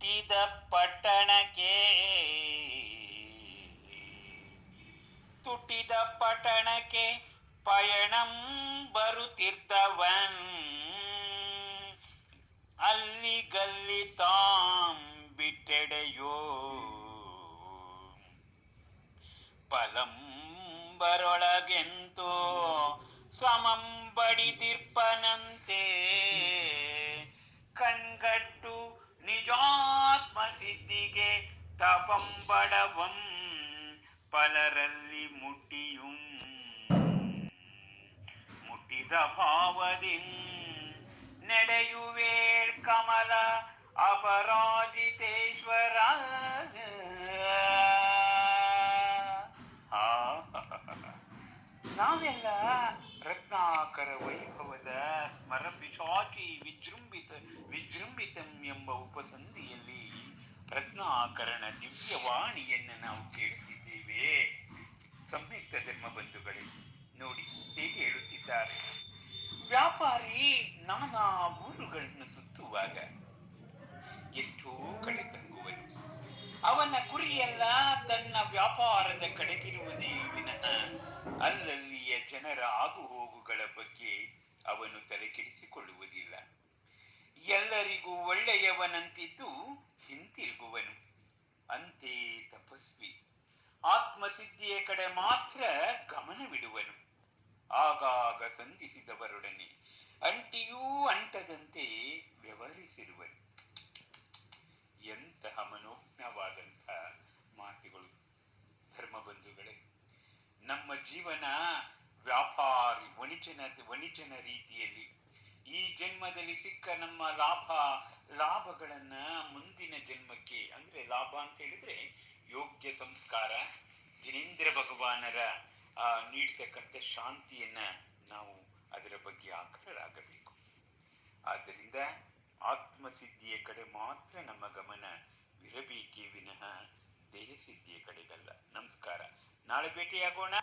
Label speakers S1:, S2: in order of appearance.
S1: ತುಟ್ಟಿದ ಪಟ್ಟಣಕ್ಕೆ. ತುಟಿದ ಪಟ್ಟಣಕ್ಕೆ ಪಯಣಂ ಬರುತ್ತಿರ್ತವನ್ ಅಲ್ಲಿ ಗಲ್ಲಿ ತಾಂ ಬಿಟ್ಟೆಡೆಯೋ. ಪಲಂಬರೊಳಗೆಂತೋ ಸಮಂ ಬಡಿದಿರ್ಪನಂತೆ. ಸಿದ್ಧಿಗೆ ತಪಂಬಡವಂ ಪಲರಲ್ಲಿ ಮುಟ್ಟಿಯುಂ ಮುಟ್ಟಿದ ಭಾವದಿಂ ನಡೆಯುವೇಳ್ ಕಮಲ ಅಪರಾಜಿತೇಶ್ವರ ಆ, ನಾವೆಲ್ಲ ರತ್ನಾಕರ ವೈಭವದ ಸ್ಮರ ಪಿಶಾಚಿ ವಿಜೃಂಭಿತ ವಿಜೃಂಭಿತಂ ಎಂಬ ಉಪಸಂಧಿಯಲ್ಲಿ ರತ್ನಾಕರಣ ದಿವ್ಯವಾಣಿಯನ್ನು ನಾವು ಕೇಳುತ್ತಿದ್ದೇವೆ ಸಂಯುಕ್ತ ಧರ್ಮ ಬಂಧುಗಳೇ, ನೋಡಿ ಹೇಗೆ ಹೇಳುತ್ತಿದ್ದಾರೆ. ವ್ಯಾಪಾರಿ ನಾನಾ ಊರುಗಳನ್ನು ಸುತ್ತುವಾಗ ಎಷ್ಟೋ ಕಡೆ ತಂಗುವನು. ಅವನ ಗುರಿಯೆಲ್ಲ ತನ್ನ ವ್ಯಾಪಾರದ ಕಡೆಗಿರುವುದೇ ವಿನಃ ಅಲ್ಲಲ್ಲಿಯ ಜನರ ಆಗುಹೋಗುಗಳ ಬಗ್ಗೆ ಅವನು ತಲೆಕೆಡಿಸಿಕೊಳ್ಳುವುದಿಲ್ಲ. ಎಲ್ಲರಿಗೂ ಒಳ್ಳೆಯವನಂತಿದ್ದು ಹಿಂತಿರುಗುವನು. ಅಂತೆ ತಪಸ್ವಿ. ಆತ್ಮಸಿದ್ಧಿಯ ಕಡೆ ಮಾತ್ರ ಗಮನವಿಡುವನು. ಆಗಾಗ ಸಂಧಿಸಿದವರೊಡನೆ ಅಂಟಿಯೂ ಅಂಟದಂತೆ ವ್ಯವಹರಿಸಿರುವನು. ಎಂತಹ ಮನೋಜ್ಞವಾದಂಥ ಮಾತುಗಳು. ಧರ್ಮಬಂಧುಗಳೇ ನಮ್ಮ ಜೀವನ ವ್ಯಾಪಾರಿ, ವಣಿಜನ ವಣಿಜನ ರೀತಿಯಲ್ಲಿ ಜನ್ಮದಲ್ಲಿ ಸಿಕ್ಕ ನಮ್ಮ ಲಾಭ ಲಾಭಗಳನ್ನ ಮುಂದಿನ ಜನ್ಮಕ್ಕೆ ಅಂದ್ರೆ ಲಾಭ ಅಂತ ಹೇಳಿದ್ರೆ ಯೋಗ್ಯ ಸಂಸ್ಕಾರ ಜಿನೇಂದ್ರ ಭಗವಾನರ ಆ, ನೀಡ್ತಕ್ಕಂಥ ಶಾಂತಿಯನ್ನ ನಾವು ಅದರ ಬಗ್ಗೆ ಆಕರರಾಗಬೇಕು ಆದ್ದರಿಂದ ಆತ್ಮಸಿದ್ಧಿಯ ಕಡೆ ಮಾತ್ರ ನಮ್ಮ ಗಮನ ಇರಬೇಕೇ ವಿನಃ ದೇಹ ಸಿದ್ಧಿಯ ಕಡೆಗಲ್ಲ. ನಮಸ್ಕಾರ. ನಾಳೆ ಭೇಟಿಯಾಗೋಣ.